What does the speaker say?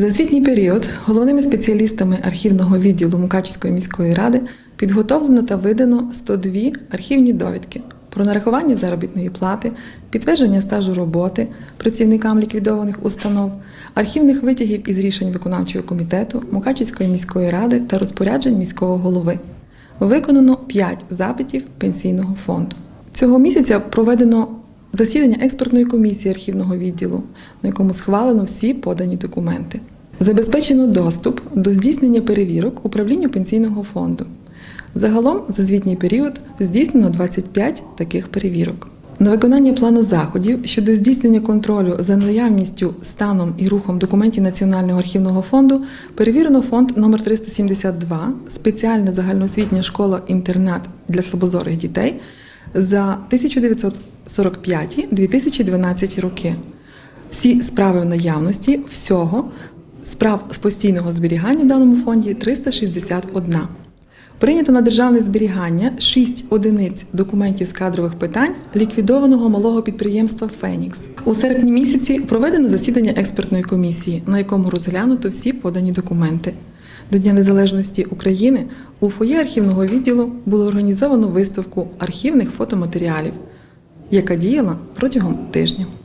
За звітній період головними спеціалістами архівного відділу Мукачівської міської ради підготовлено та видано 102 архівні довідки про нарахування заробітної плати, підтвердження стажу роботи працівникам ліквідованих установ, архівних витягів із рішень виконавчого комітету Мукачівської міської ради та розпоряджень міського голови. Виконано 5 запитів пенсійного фонду. Цього місяця проведено засідання експертної комісії архівного відділу, на якому схвалено всі подані документи. Забезпечено доступ до здійснення перевірок управління пенсійного фонду. Загалом за звітній період здійснено 25 таких перевірок. На виконання плану заходів щодо здійснення контролю за наявністю, станом і рухом документів Національного архівного фонду перевірено фонд номер 372 спеціальна загальноосвітня школа-інтернат для слабозорих дітей за 1945-2012 роки. Всі справи в наявності всього справ з постійного зберігання в даному фонді 361. Прийнято на державне зберігання 6 одиниць документів з кадрових питань ліквідованого малого підприємства Фенікс. У серпні місяці проведено засідання експертної комісії, на якому розглянуто всі подані документи. До Дня Незалежності України у фоє архівного відділу було організовано виставку архівних фотоматеріалів, яка діяла протягом тижня.